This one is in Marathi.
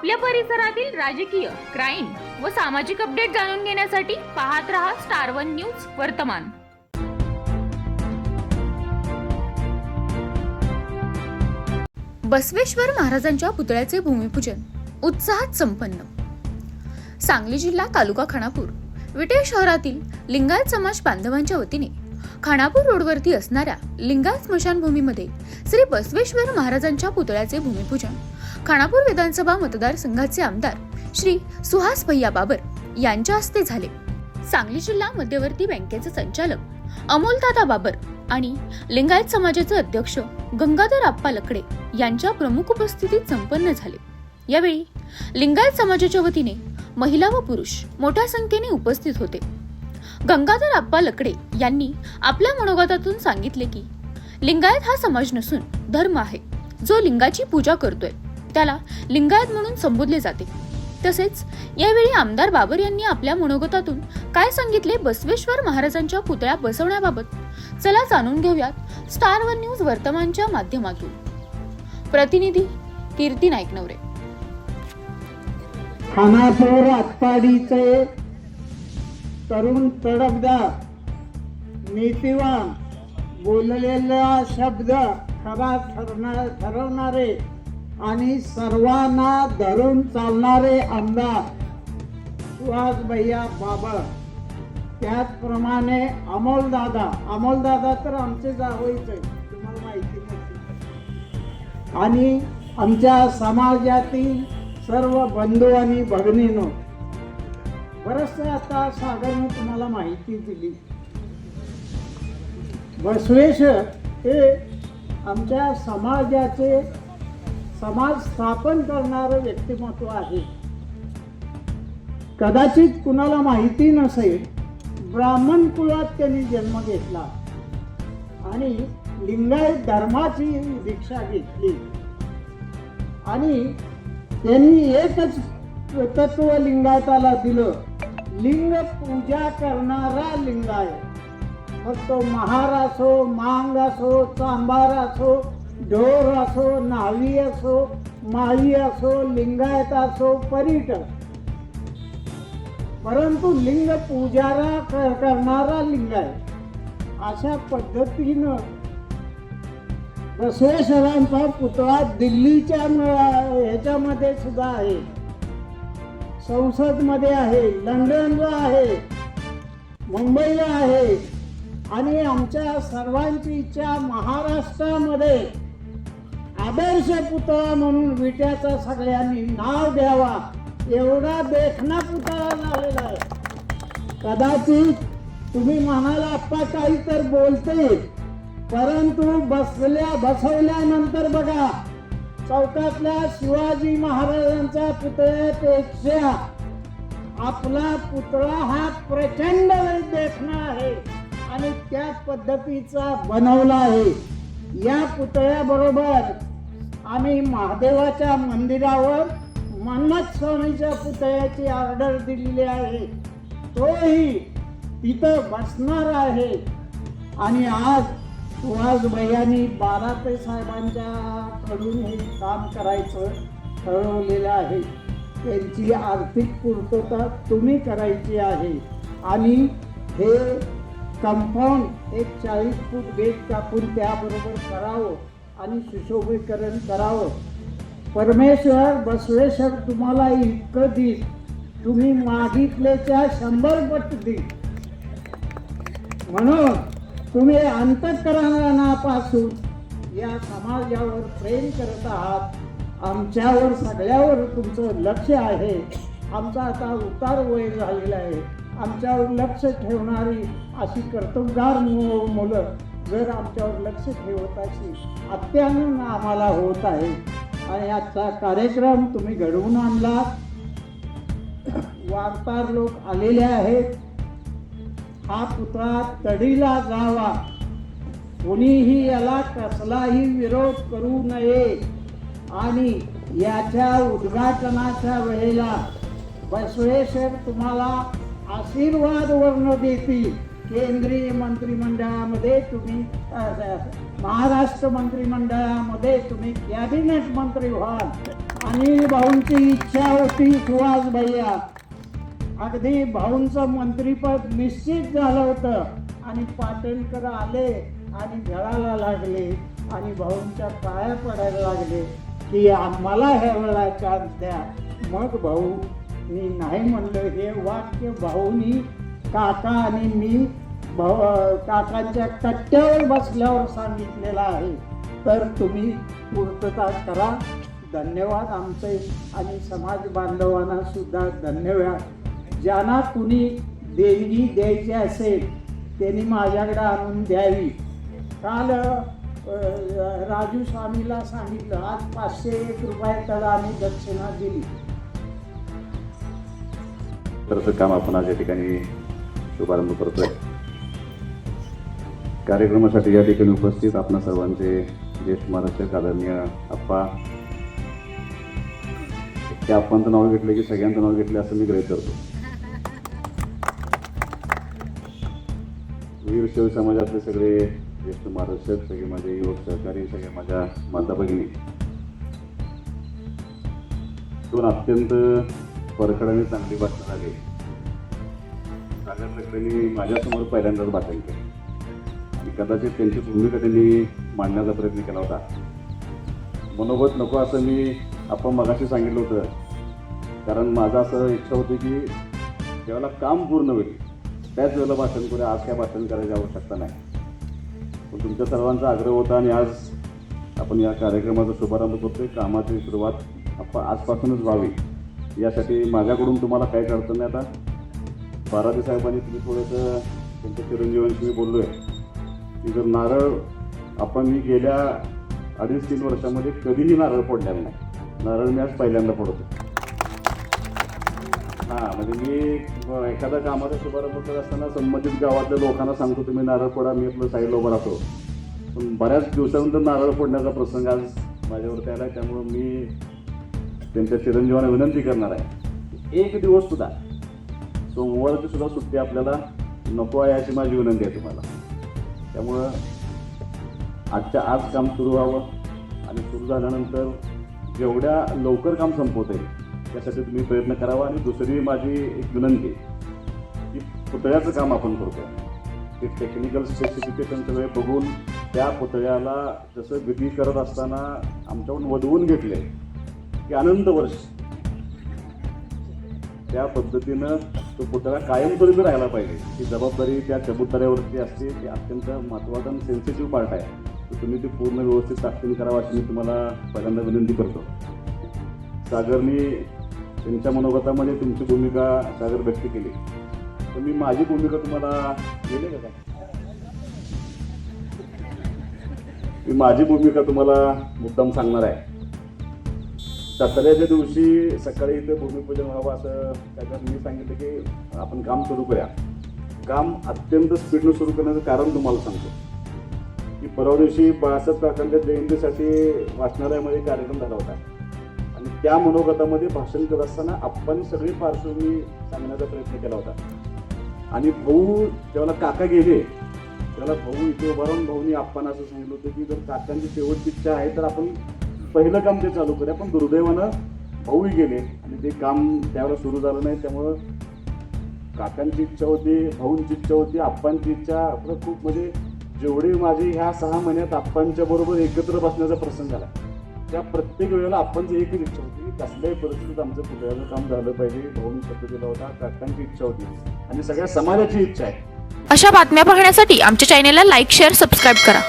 आपल्या परिसरातील राजकीय क्राईम व सामाजिक अपडेट जाणून घेण्यासाठी पाहत रहा स्टार वन न्यूज वर्तमान. बसवेश्वर महाराजांच्या पुतळ्याचे भूमिपूजन उत्साहात संपन्न. सांगली जिल्हा तालुका खानापूर विटे शहरातील लिंगायत समाज बांधवांच्या वतीने खानापूर रोडवरती असणाऱ्या लिंगायत स्मशानभूमीमध्ये श्री बसवेश्वर महाराजांच्या पुतळ्याचे भूमिपूजन खानापूर विधानसभा मतदारसंघाचे आमदार श्री सुहास भैया बाबर यांच्या हस्ते झाले. सांगली जिल्हा मध्यवर्ती बँकेचे संचालक अमोलदादा बाबर आणि लिंगायत समाजाचे अध्यक्ष गंगाधर आप्पा लकडे यांच्या प्रमुख उपस्थितीत संपन्न झाले. यावेळी लिंगायत समाजाच्या वतीने महिला व पुरुष मोठ्या संख्येने उपस्थित होते. गंगाधर आप्पा लकडे यांनी आपल्या मनोगतातून सांगितले की लिंगायत हा समाज नसून धर्म आहे. जो लिंगाची पूजा करतोय. त्याला लिंगायत म्हणून संबोधले जाते. तसेच यावेळी आमदार बाबर यांनी आपल्या मनोगतातून काय सांगितले बसवेश्वर महाराजांच्या पुतळ्या बसवण्याबाबत? चला जाणून घेऊयात स्टार वन न्यूज वर्तमानच्या माध्यमातून. प्रतिनिधी कीर्ती नाईकनवरे. खानापूर आटपाडीचे तरुण तडफदार नीतिवान बोललेला शब्द खरा ठरणार ठरवणारे आणि सर्वांना धरून चालणारे आमदार सुहास भैया बाबर त्याचप्रमाणे अमोलदादा अमोलदादा तर आमचे जावईच आहे तुम्हाला माहिती नाही आणि आमच्या समाजातील सर्व बंधू आणि भगिनीनो बरंचसं आता सागरने तुम्हाला माहिती दिली. बसवेश्वर हे आमच्या समाजाचे समाज स्थापन करणारं व्यक्तिमत्व आहे. कदाचित कुणाला माहिती नसेल ब्राह्मण कुळात त्यांनी जन्म घेतला. आणि लिंगायत धर्माची दीक्षा घेतली. आणि त्यांनी एकच तत्व लिंगायताला दिलं लिंग पूजा करणारा लिंगायत. मग तो महार असो मांग असो चांभार असो ढोर असो नावी असो माळी असो लिंगायत असो पर्यटक परंतु लिंग पूजारा करणारा लिंगायत अशा पद्धतीनं बसवेश्वरांचा पुतळा दिल्लीच्या ह्याच्यामध्ये सुद्धा आहे. संसदमध्ये आहे लंडनला आहे मुंबईला आहे. आणि आमच्या सर्वांची इच्छा महाराष्ट्रामध्ये आदर्श पुतळा म्हणून विट्याचा सगळ्यांनी नाव द्यावा. एवढा देखना पुतळा झालेला आहे. कदाचित तुम्ही म्हणाला आत्ता काही तर बोलते. परंतु बसल्या बसवल्यानंतर बघा चौकातल्या शिवाजी महाराजांच्या पुतळ्यापेक्षा आपला पुतळा हा प्रचंड देखणा आहे आणि त्या पद्धतीचा बनवला आहे. या पुतळ्याबरोबर आम्ही महादेवाच्या मंदिरावर मन्मथ स्वामीच्या पुतळ्याची ऑर्डर दिलेली आहे. तोही तिथं बसणार आहे. आणि आज सुहास भैयानी बारापे साहेबांच्याकडून हे काम करायचं ठरवलेलं आहे. त्यांची आर्थिक पूर्तता तुम्ही करायची आहे. आणि हे कंपाऊंड एक चाळीस फूट गेट कापून त्याबरोबर करावं. आणि सुशोभीकरण करावं. परमेश्वर बसवेश्वर तुम्हाला इतकं देईल. तुम्ही मागितल्याच्या शंभर पट देईल. म्हणून तुम्ही अंतकरणापासून या समाजावर प्रेम करत आहात. आमच्यावर सगळ्यावर तुमचं लक्ष आहे. आमचा आता उतार वय झालेला आहे. आमच्यावर लक्ष ठेवणारी अशी कर्तबगार मुलं जर आमच्यावर लक्ष ठेवत अशी अत्यानंद आम्हाला होत आहे. आणि आजचा कार्यक्रम तुम्ही घडवून आणला. वार्ताहर लोक आलेले आहेत. हा पुतळा तडीला जावा. कोणीही याला कसलाही विरोध करू नये. आणि याच्या उद्घाटनाच्या वेळेला बसवेश्वर तुम्हाला आशीर्वाद वर्ण देतील. केंद्रीय मंत्रिमंडळामध्ये तुम्ही महाराष्ट्र मंत्रिमंडळामध्ये तुम्ही कॅबिनेट मंत्री व्हाल. अनिल भाऊंची इच्छा होती सुहास भैया. अगदी भाऊंचं मंत्रीपद निश्चित झालं होतं. आणि पाटणकर आले आणि घराला लागले. आणि भाऊंच्या पाया पडायला लागले की आम्हाला ह्या वेळा चान्स द्या. मग भाऊ मी नाही म्हणलं हे वाक्य भाऊनी काका आणि मी भाऊ काकांच्या कट्ट्यावर बसल्यावर सांगितलेलं आहे. तर तुम्ही पूर्तता करा. धन्यवाद आमचे आणि समाज बांधवांना सुद्धा धन्यवाद. ज्यांना कुणी देणगी द्यायची असेल त्यांनी माझ्याकडे आणून द्यावी. काल राजू स्वामीला सांगितलं आज पाचशे एक रुपयाकडे आम्ही दक्षिणा दिली. तरचं काम आपण आज या ठिकाणी शुभारंभ करतोय. कार्यक्रमासाठी या ठिकाणी उपस्थित आपणा सर्वांचे ज्येष्ठ महाराष्ट्र आदरणीय अप्पा त्या आप्पांचं नाव घेतलं की सगळ्यांचं नाव घेतलं असं मी ग्रहित करतो वीर शिव समाजातले सगळे ज्येष्ठ महाराष्ट्र सगळे माझे युवक सहकारी सगळे माझ्या माता भगिनी. दोन अत्यंत परखड आणि चांगली भाषण झाली. सागर ठाकरेंनी माझ्यासमोर पहिल्यांदाच भाषण केलं. आणि कदाचित त्यांची भूमिका त्यांनी मांडण्याचा प्रयत्न केला होता. मनोगत नको असं मी आपण मगाशी सांगितलं होतं. कारण माझं असं इच्छा होती की ज्यावेळेला काम पूर्ण होईल त्याच वेळेला भाषण करू आज काय भाषण करायची आवश्यकता नाही. पण तुमच्या सर्वांचा आग्रह होता आणि आज आपण या कार्यक्रमाचा शुभारंभ करतोय. कामाची सुरुवात आपण आजपासूनच व्हावी. यासाठी माझ्याकडून तुम्हाला काही अडचण नाही आता. बाराजी साहेबांनी तुम्ही थोडंसं त्यांच्या चिरंजीवांशी मी बोललो आहे की जर नारळ आपण मी गेल्या अडीच तीन वर्षामध्ये कधीही नारळ फोडलेला नाही. नारळ मी आज पहिल्यांदा फोडतो हां म्हणजे मी एखाद्या कामाचा शुभारंभ करत असताना संबंधित गावातल्या लोकांना सांगतो तुम्ही नारळ फोडा मी आपलं साईडला उभं राहतो. पण बऱ्याच दिवसानंतर नारळ फोडण्याचा प्रसंग आज माझ्यावर आला त्यामुळं मी त्यांच्या चिरंजीवांना विनंती करणार आहे. एक दिवस सुद्धा सोमवारची सुद्धा सुट्टी आपल्याला नको आहे अशी माझी विनंती आहे तुम्हाला. त्यामुळं आजच्या आज काम सुरू व्हावं आणि सुरू झाल्यानंतर जेवढ्या लवकर काम संपवता येईल त्यासाठी तुम्ही प्रयत्न करावा आणि दुसरी माझी एक विनंती की पुतळ्याचं काम आपण करतो. ते टेक्निकल स्पेसिफिकेशन सगळे बघून त्या पुतळ्याला जसं विधी करत असताना आमच्याकडून वधवून घेतले की अनंत वर्ष त्या पद्धतीनं तो पुतळा कायमस्वरूपी राहायला पाहिजे. ही जबाबदारी त्या चबुतऱ्यावरती असते ती अत्यंत महत्त्वाचा आणि सेन्सिटिव्ह पार्ट आहे. तर तुम्ही ती पूर्ण व्यवस्थित ताकदीन करावं अशी मी तुम्हाला पहिल्यांदा विनंती करतो. सागरनी त्यांच्या मनोगतामध्ये तुमची भूमिका सागर व्यक्त केली. तर मी माझी भूमिका तुम्हाला गेले का? मी माझी भूमिका तुम्हाला मुद्दाम सांगणार आहे. दसऱ्याच्या दिवशी सकाळी इथं भूमिपूजन व्हावं असं त्याच्यात मी सांगितलं की आपण काम सुरू करूया. काम अत्यंत स्पीडनं सुरू करण्याचं कारण तुम्हाला सांगतो. की परवा दिवशी बाळासाहेब काकांच्या जयंतीसाठी वाचनालयामध्ये कार्यक्रम झाला होता. आणि त्या मनोगतामध्ये भाषण करत असताना आपण सगळी पार्श्वभूमी सांगण्याचा प्रयत्न केला होता. आणि भाऊ जेव्हा काका गेले त्याला भाऊ इथे उभारून भाऊनी आपण असं सांगितलं होतं की जर काकांची शेवटची इच्छा आहे तर आपण पहिलं काम ते चालू करूया पण दुर्दैवानं भाऊही गेले आणि ते काम त्यावेळेला सुरू झालं नाही. त्यामुळं काकांची इच्छा होती भाऊंची इच्छा होती आप्पांची इच्छा. आपलं खूप म्हणजे जेवढी माझी ह्या सहा महिन्यात आप्पांच्या बरोबर एकत्र बसण्याचा प्रसंग झाला त्या प्रत्येक वेळेला आप्पांची एकच इच्छा होती की कसल्याही परिस्थितीत आमचं पुतळ्याचं काम झालं पाहिजे. भाऊनी शब्द दिला होता काकांची इच्छा होती. आणि सगळ्या समाजाची इच्छा आहे. अशा बातम्या पाहण्यासाठी आमच्या चॅनेलला लाईक शेअर सबस्क्राईब करा.